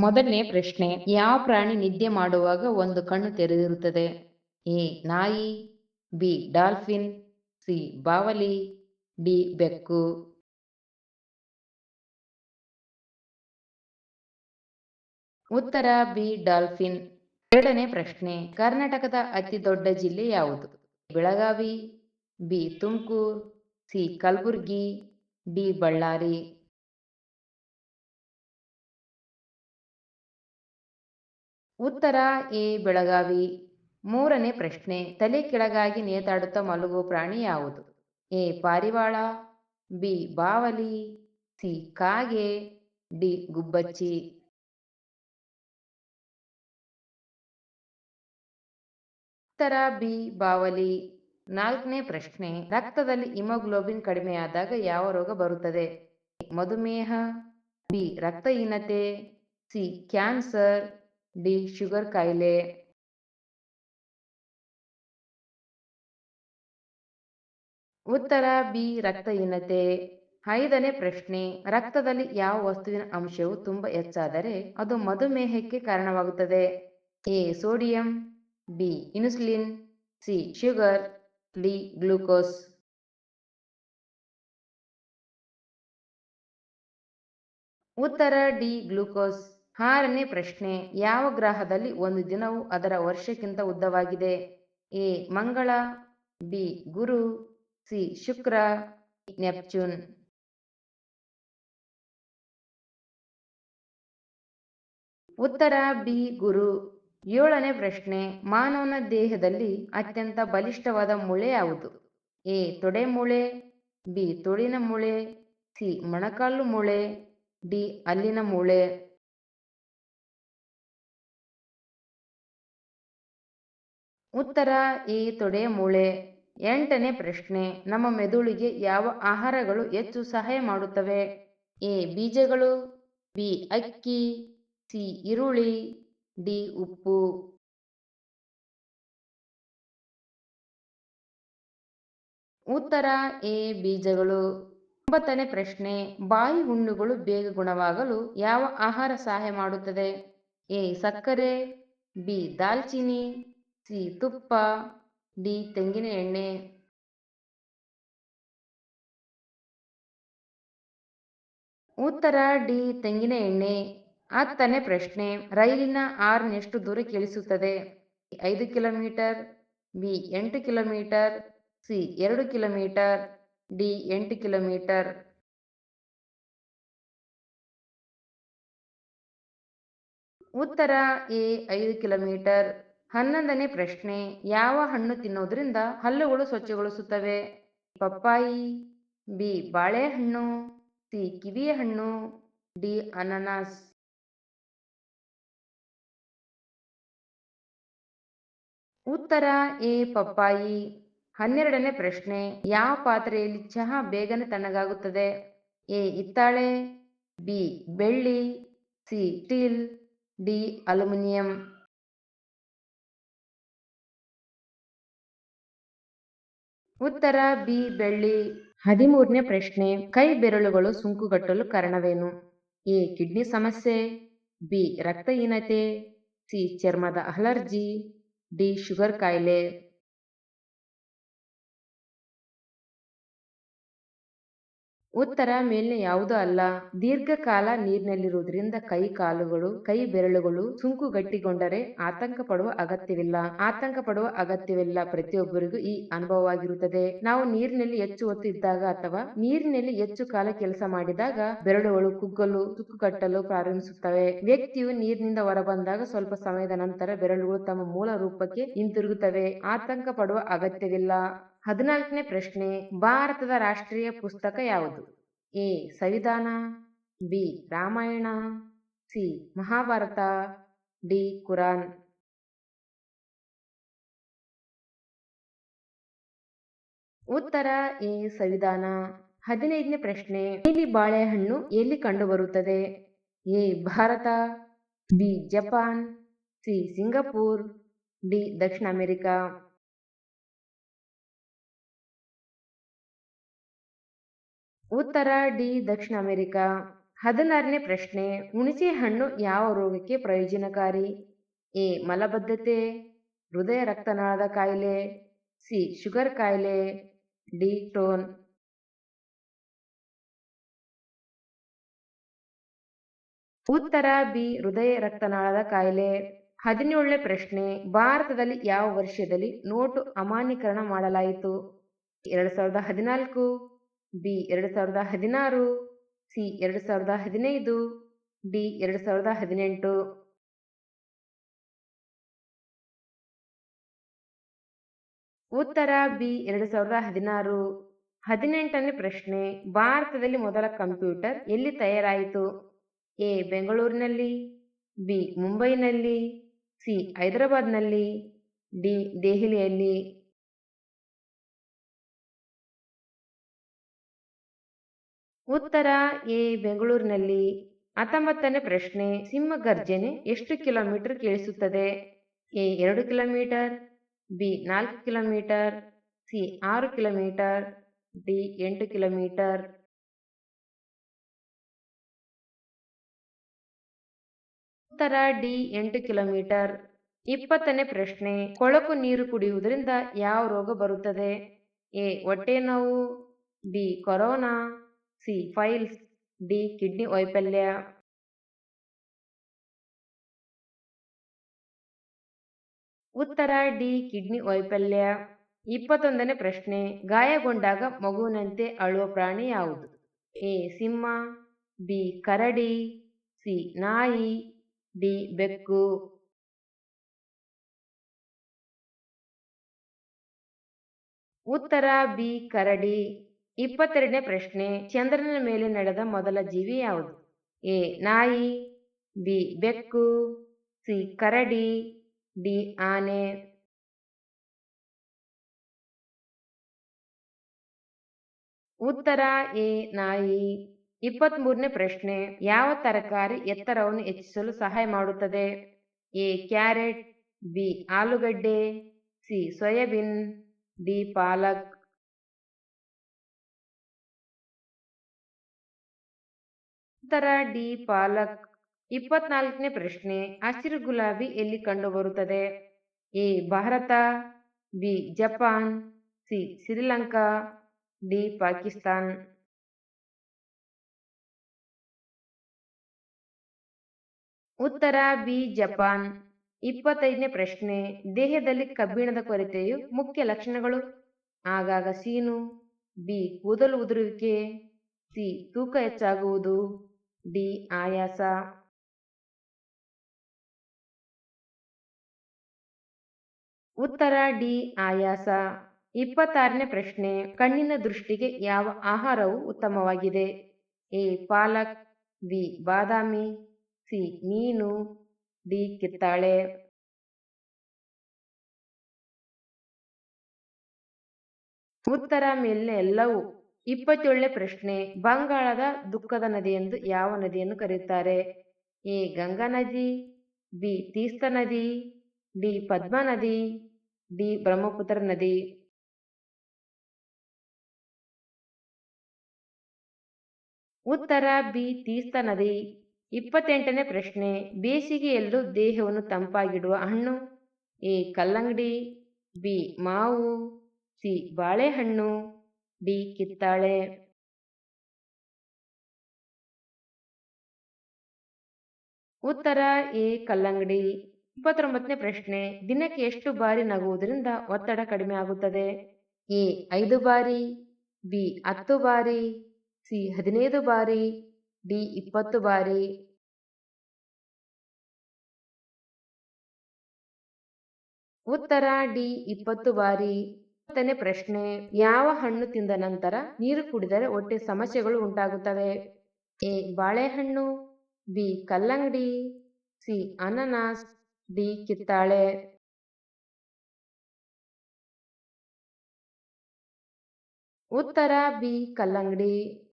ಮೊದಲನೇ ಪ್ರಶ್ನೆ, ಯಾವ ಪ್ರಾಣಿ ನಿದ್ದೆ ಮಾಡುವಾಗ ಒಂದು ಕಣ್ಣು ತೆರೆದಿರುತ್ತದೆ? ಎ, ನಾಯಿ, ಬಿ, ಡಾಲ್ಫಿನ್, ಸಿ, ಬಾವಲಿ, ಡಿ, ಬೆಕ್ಕು. ಉತ್ತರ, ಬಿ, ಡಾಲ್ಫಿನ್. ಎರಡನೇ ಪ್ರಶ್ನೆ, ಕರ್ನಾಟಕದ ಅತಿ ದೊಡ್ಡ ಜಿಲ್ಲೆ ಯಾವುದು? Belagavi, B, Tumakuru, C, Kalaburagi, D, Ballari. ಉತ್ತರ ಎ ಬೆಳಗಾವಿ. ಮೂರನೇ ಪ್ರಶ್ನೆ, ತಲೆ ಕೆಳಗಾಗಿ ನೇತಾಡುತ್ತಾ ಮಲಗುವ ಪ್ರಾಣಿ ಯಾವುದು? ಎ ಪಾರಿವಾಳ, ಬಿ ಬಾವಲಿ, ಸಿ ಕಾಗೆ, ಡಿ ಗುಬ್ಬಚ್ಚಿ. ಉತ್ತರ ಬಿ ಬಾವಲಿ. ನಾಲ್ಕನೇ ಪ್ರಶ್ನೆ, ರಕ್ತದಲ್ಲಿ ಹಿಮೋಗ್ಲೋಬಿನ್ ಕಡಿಮೆಯಾದಾಗ ಯಾವ ರೋಗ ಬರುತ್ತದೆ? ಮಧುಮೇಹ, ಬಿ ರಕ್ತಹೀನತೆ, ಸಿ ಕ್ಯಾನ್ಸರ್ ಡಿ ಶುಗರ್ ಕಾಯಿಲೆ. ಉತ್ತರ, ಬಿ, ರಕ್ತಹೀನತೆ. ಐದನೇ ಪ್ರಶ್ನೆ, ರಕ್ತದಲ್ಲಿ ಯಾವ ವಸ್ತುವಿನ ಅಂಶವು ತುಂಬಾ ಹೆಚ್ಚಾದರೆ ಅದು ಮಧುಮೇಹಕ್ಕೆ ಕಾರಣವಾಗುತ್ತದೆ. A, sodium, B, insulin, C, sugar, D, glucose. ಉತ್ತರ, ಡಿ, ಗ್ಲೂಕೋಸ್. ಆರನೇ ಪ್ರಶ್ನೆ, ಯಾವ ಗ್ರಹದಲ್ಲಿ ಒಂದು ದಿನವು ಅದರ ವರ್ಷಕ್ಕಿಂತ ಉದ್ದವಾಗಿದೆ? ಎ, ಮಂಗಳ, ಬಿ, ಗುರು, ಸಿ, ಶುಕ್ರ ನೆಪ್ಚೂನ್. ಉತ್ತರ, ಬಿ, ಗುರು. ಏಳನೇ ಪ್ರಶ್ನೆ, ಮಾನವನ ದೇಹದಲ್ಲಿ ಅತ್ಯಂತ ಬಲಿಷ್ಠವಾದ ಮೂಳೆ ಯಾವುದು? ಎ, ತೊಡೆ ಮೂಳೆ, ಬಿ, ತೋಳಿನ ಮೂಳೆ, ಸಿ, ಮೊಣಕಾಲು ಮೂಳೆ, ಡಿ, ಅಲ್ಲಿನ ಮೂಳೆ. ಉತ್ತರ ಎ ತೊಡೆ ಮೂಳೆ. ಎಂಟನೇ ಪ್ರಶ್ನೆ, ನಮ್ಮ ಮೆದುಳಿಗೆ ಯಾವ ಆಹಾರಗಳು ಹೆಚ್ಚು ಸಹಾಯ ಮಾಡುತ್ತವೆ? ಎ, ಬೀಜಗಳು, ಬಿ, ಅಕ್ಕಿ, ಸಿ, ಈರುಳ್ಳಿ, ಡಿ, ಉಪ್ಪು. ಉತ್ತರ ಎ, ಬೀಜಗಳು. ಒಂಬತ್ತನೇ ಪ್ರಶ್ನೆ, ಬಾಯಿ ಹುಣ್ಣುಗಳು ಬೇಗ ಗುಣವಾಗಲು ಯಾವ ಆಹಾರ ಸಹಾಯ ಮಾಡುತ್ತದೆ? ಎ, ಸಕ್ಕರೆ, ಬಿ ದಾಲ್ಚಿನ್ನಿ ಸಿ ತುಪ್ಪ ಡಿ ತೆಂಗಿನ ಎಣ್ಣೆ. ಉತ್ತರ, ಡಿ, ತೆಂಗಿನ ಎಣ್ಣೆ. ಹತ್ತನೇ ಪ್ರಶ್ನೆ, ರೈಲಿನ ಆರ್ನ್ ಎಷ್ಟು ದೂರ ಕೇಳಿಸುತ್ತದೆ. ಐದು ಕಿಲೋಮೀಟರ್, ಬಿ, ಎಂಟು ಕಿಲೋಮೀಟರ್, ಸಿ, ಎರಡು ಕಿಲೋಮೀಟರ್, ಡಿ, ಎಂಟು ಕಿಲೋಮೀಟರ್. ಉತ್ತರ, ಎ, ಐದು ಕಿಲೋಮೀಟರ್ ಹನ್ನೊಂದನೇ ಪ್ರಶ್ನೆ, ಯಾವ ಹಣ್ಣು ತಿನ್ನೋದ್ರಿಂದ ಹಲ್ಲುಗಳು ಸ್ವಚ್ಛಗೊಳಿಸುತ್ತವೆ? ಪಪ್ಪಾಯಿ, ಬಿ, ಬಾಳೆಹಣ್ಣು, ಸಿ ಕಿವಿಯ ಹಣ್ಣು ಡಿ, ಅನಾನಸ್. ಉತ್ತರ, ಎ, ಪಪ್ಪಾಯಿ. ಹನ್ನೆರಡನೇ ಪ್ರಶ್ನೆ, ಯಾವ ಪಾತ್ರೆಯಲ್ಲಿ ಚಹಾ ಬೇಗನೆ ತಣ್ಣಗಾಗುತ್ತದೆ? ಎ, ಹಿತ್ತಾಳೆ, ಬಿ, ಬೆಳ್ಳಿ, ಸಿ, ಸ್ಟೀಲ್, ಡಿ, ಅಲ್ಯೂಮಿನಿಯಂ. ಉತ್ತರ ಬಿ, ಬೆಳ್ಳಿ. ಹದಿಮೂರನೇ ಪ್ರಶ್ನೆ. ಕೈ ಬೆರಳುಗಳು ಸುಂಕುಗಟ್ಟಲು ಕಾರಣವೇನು? ಎ, ಕಿಡ್ನಿ ಸಮಸ್ಯೆ. ಬಿ, ರಕ್ತಹೀನತೆ. ಸಿ, ಚರ್ಮದ ಅಲರ್ಜಿ. ಡಿ, ಶುಗರ್ ಕಾಯಿಲೆ. ಉತ್ತರ ಮೇಲ್ನೆ ಯಾವುದೂ ಅಲ್ಲ. ದೀರ್ಘಕಾಲ ನೀರಿನಲ್ಲಿರುವುದರಿಂದ ಕೈ ಕಾಲುಗಳು, ಕೈ ಬೆರಳುಗಳು ಸುಂಕು ಗಟ್ಟಿಗೊಂಡರೆ ಆತಂಕ ಪಡುವ ಅಗತ್ಯವಿಲ್ಲ. ಆತಂಕ ಪಡುವ ಅಗತ್ಯವಿಲ್ಲ. ಪ್ರತಿಯೊಬ್ಬರಿಗೂ ಈ ಅನುಭವವಾಗಿರುತ್ತದೆ. ನಾವು ನೀರಿನಲ್ಲಿ ಹೆಚ್ಚು ಹೊತ್ತು ಇದ್ದಾಗ ಅಥವಾ ನೀರಿನಲ್ಲಿ ಹೆಚ್ಚು ಕಾಲ ಕೆಲಸ ಮಾಡಿದಾಗ ಬೆರಳುಗಳು ಕುಗ್ಗಲು ಸುಕ್ಕು ಕಟ್ಟಲು ಪ್ರಾರಂಭಿಸುತ್ತವೆ. ವ್ಯಕ್ತಿಯು ನೀರಿನಿಂದ ಹೊರಬಂದಾಗ ಸ್ವಲ್ಪ ಸಮಯದ ನಂತರ ಬೆರಳುಗಳು ತಮ್ಮ ಮೂಲ ರೂಪಕ್ಕೆ ಹಿಂತಿರುಗುತ್ತವೆ. ಆತಂಕ ಪಡುವ ಅಗತ್ಯವಿಲ್ಲ. ಹದಿನಾಲ್ಕನೇ ಪ್ರಶ್ನೆ, ಭಾರತದ ರಾಷ್ಟ್ರೀಯ ಪುಸ್ತಕ ಯಾವುದು? ಎ, ಸಂವಿಧಾನ, B, Ramayana, C, Mahabharata, D, Quran. ಉತ್ತರ, ಎ, ಸಂವಿಧಾನ. ಹದಿನೈದನೇ ಪ್ರಶ್ನೆ ನೀಲಿ ಬಾಳೆಹಣ್ಣು ಎಲ್ಲಿ ಕಂಡುಬರುತ್ತದೆ? A, Bharata, B, Japan, C, Singapore, D, Dakshina America. ಉತ್ತರ ಡಿ, ದಕ್ಷಿಣ ಅಮೆರಿಕಾ. ಹದಿನಾರನೇ ಪ್ರಶ್ನೆ ಹುಣಸೆ ಹಣ್ಣು ಯಾವ ರೋಗಕ್ಕೆ ಪ್ರಯೋಜನಕಾರಿ? ಎ, ಮಲಬದ್ಧತೆ, ಹೃದಯ ರಕ್ತನಾಳದ ಕಾಯಿಲೆ, ಸಿ, ಶುಗರ್ ಕಾಯಿಲೆ, ಡಿ, ಟೋನ್. ಉತ್ತರ ಬಿ, ಹೃದಯ ರಕ್ತನಾಳದ ಕಾಯಿಲೆ. ಹದಿನೇಳನೇ ಪ್ರಶ್ನೆ, ಭಾರತದಲ್ಲಿ ಯಾವ ವರ್ಷದಲ್ಲಿ ನೋಟು ಅಮಾನ್ಯೀಕರಣ ಮಾಡಲಾಯಿತು? ಎರಡ್ ಸಾವಿರದ ಹದಿನಾಲ್ಕು ಬಿ ಎರಡ್ ಸಾವಿರದ ಹದಿನಾರು, ಸಿ ಎರಡ್ ಸಾವಿರದ ಹದಿನೈದು, ಡಿ ಎರಡ್ ಸಾವಿರದ ಹದಿನೆಂಟು. ಉತ್ತರ ಬಿ ಎರಡ್ ಸಾವಿರದ ಹದಿನಾರು. ಹದಿನೆಂಟನೇ ಪ್ರಶ್ನೆ, ಭಾರತದಲ್ಲಿ ಮೊದಲ ಕಂಪ್ಯೂಟರ್ ಎಲ್ಲಿ ತಯಾರಾಯಿತು? ಎ, ಬೆಂಗಳೂರಿನಲ್ಲಿ, ಬಿ, ಮುಂಬೈನಲ್ಲಿ, ಸಿ, ಹೈದರಾಬಾದ್ನಲ್ಲಿ, ಡಿ, ದೆಹಲಿಯಲ್ಲಿ. ಉತ್ತರ ಎ, ಬೆಂಗಳೂರಿನಲ್ಲಿ. ಹತ್ತೊಂಬತ್ತನೇ ಪ್ರಶ್ನೆ ಸಿಂಹ ಗರ್ಜನೆ ಎಷ್ಟು ಕಿಲೋಮೀಟರ್ ಕೇಳಿಸುತ್ತದೆ? ಎ, ಎರಡು ಕಿಲೋಮೀಟರ್, ಬಿ, ನಾಲ್ಕು ಕಿಲೋಮೀಟರ್, ಸಿ, ಆರು ಕಿಲೋಮೀಟರ್, ಡಿ, ಎಂಟು ಕಿಲೋಮೀಟರ್. ಉತ್ತರ ಡಿ, ಎಂಟು ಕಿಲೋಮೀಟರ್. ಇಪ್ಪತ್ತನೇ ಪ್ರಶ್ನೆ, ಕೊಳಕು ನೀರು ಕುಡಿಯುವುದರಿಂದ ಯಾವ ರೋಗ ಬರುತ್ತದೆ? ಎ, ಹೊಟ್ಟೆ ನೋವು, B, corona C piles D, kidney ವೈಫಲ್ಯ ಉತ್ತರ ಡಿ, ಕಿಡ್ನಿ ವೈಫಲ್ಯ ಇಪ್ಪತ್ತೊಂದನೇ ಪ್ರಶ್ನೆ. ಗಾಯಗೊಂಡಾಗ ಮಗುವಿನಂತೆ ಅಳುವ ಪ್ರಾಣಿ ಯಾವುದು? ಎ, ಸಿಂಹ, ಬಿ, ಕರಡಿ, ಸಿ, ನಾಯಿ, ಡಿ, ಬೆಕ್ಕು. ಉತ್ತರ ಬಿ, ಕರಡಿ. ಇಪ್ಪತ್ತೆರಡನೇ ಪ್ರಶ್ನೆ, ಚಂದ್ರನ ಮೇಲೆ ನಡೆದ ಮೊದಲ ಜೀವಿ ಯಾವುದು? ಎ, ನಾಯಿ, ಬಿ, ಬೆಕ್ಕು, ಸಿ, ಕರಡಿ, ಡಿ, ಆನೆ. ಉತ್ತರ, ಎ, ನಾಯಿ. ಇಪ್ಪತ್ತ್ ಮೂರನೇ ಪ್ರಶ್ನೆ, ಯಾವ ತರಕಾರಿ ಎತ್ತರವನ್ನು ಹೆಚ್ಚಿಸಲು ಸಹಾಯ ಮಾಡುತ್ತದೆ? ಎ, ಕ್ಯಾರೆಟ್, ಬಿ, ಆಲೂಗಡ್ಡೆ, ಸಿ, ಸೋಯಾಬೀನ್, ಡಿ, ಪಾಲಕ್. ಉತ್ತರ ಡಿ ಪಾಲಕ್. ಇಪ್ಪತ್ನಾಲ್ಕನೇ ಪ್ರಶ್ನೆ, ಹಸಿರು ಗುಲಾಬಿ ಎಲ್ಲಿ ಕಂಡುಬರುತ್ತದೆ? A, Bharat, B, Japan, C, Sri Lanka, D, Pakistan. ಉತ್ತರ ಬಿ, ಜಪಾನ್. ಇಪ್ಪತ್ತೈದನೇ ಪ್ರಶ್ನೆ, ದೇಹದಲ್ಲಿ ಕಬ್ಬಿಣದ ಕೊರತೆಯು ಮುಖ್ಯ ಲಕ್ಷಣಗಳು? ಆಗಾಗ ಸೀನು, ಬಿ, ಕೂದಲು ಉದುರುವಿಕೆ, ಸಿ, ತೂಕ ಹೆಚ್ಚಾಗುವುದು. ಡಿ ಆಯಾಸ. ಉತ್ತರ ಡಿ ಆಯಾಸ. ಇಪ್ಪತ್ತಾರನೇ ಪ್ರಶ್ನೆ, ಕಣ್ಣಿನ ದೃಷ್ಟಿಗೆ ಯಾವ ಆಹಾರವು ಉತ್ತಮವಾಗಿದೆ? ಎ, ಪಾಲಕ್, ಬಿ, ಬಾದಾಮಿ, ಸಿ, ಮೀನು, ಡಿ, ಕಿತ್ತಾಳೆ. ಉತ್ತರ ಮೇಲೆ ಎಲ್ಲವೂ ಇಪ್ಪತ್ತೇಳನೇ ಪ್ರಶ್ನೆ, ಬಂಗಾಳದ ದುಃಖದ ನದಿ ಎಂದು ಯಾವ ನದಿಯನ್ನು ಕರೆಯುತ್ತಾರೆ? ಎ, ಗಂಗಾ ನದಿ, ಬಿ, ತೀಸ್ತ ನದಿ, ಡಿ, ಪದ್ಮ ನದಿ, ಡಿ, ಬ್ರಹ್ಮಪುತ್ರ ನದಿ. ಉತ್ತರ, ಬಿ, ತೀಸ್ತ ನದಿ. ಇಪ್ಪತ್ತೆಂಟನೇ ಪ್ರಶ್ನೆ, ಬೇಸಿಗೆಯಲ್ಲೂ ದೇಹವನ್ನು ತಂಪಾಗಿಡುವ ಹಣ್ಣು? ಎ, ಕಲ್ಲಂಗಡಿ, ಬಿ, ಮಾವು, ಸಿ, ಬಾಳೆಹಣ್ಣು. ಡಿ ಕಿತ್ತಾಳೆ ಉತ್ತರ ಎ ಕಲ್ಲಂಗಡಿ. ಇಪ್ಪತ್ತೊಂಬತ್ತನೇ ಪ್ರಶ್ನೆ. ದಿನಕ್ಕೆ ಎಷ್ಟು ಬಾರಿ ನಗುವುದರಿಂದ ಒತ್ತಡ ಕಡಿಮೆ ಆಗುತ್ತದೆ? ಎ, ಐದು ಬಾರಿ. ಬಿ, ಹತ್ತು ಬಾರಿ. ಸಿ, ಹದಿನೈದು ಬಾರಿ. ಡಿ, ಇಪ್ಪತ್ತು ಬಾರಿ. ಉತ್ತರ ಡಿ, ಇಪ್ಪತ್ತು ಬಾರಿ. ಇಪ್ಪತ್ತನೇ ಪ್ರಶ್ನೆ, ಯಾವ ಹಣ್ಣು ತಿಂದ ನಂತರ ನೀರು ಕುಡಿದರೆ ಹೊಟ್ಟೆ ಸಮಸ್ಯೆಗಳು ಉಂಟಾಗುತ್ತವೆ? ಎ, ಬಾಳೆಹಣ್ಣು, ಬಿ, ಕಲ್ಲಂಗಡಿ, ಸಿ, ಅನನಾಸ್, ಡಿ, ಕಿತ್ತಾಳೆ. ಉತ್ತರ, ಬಿ, ಕಲ್ಲಂಗಡಿ.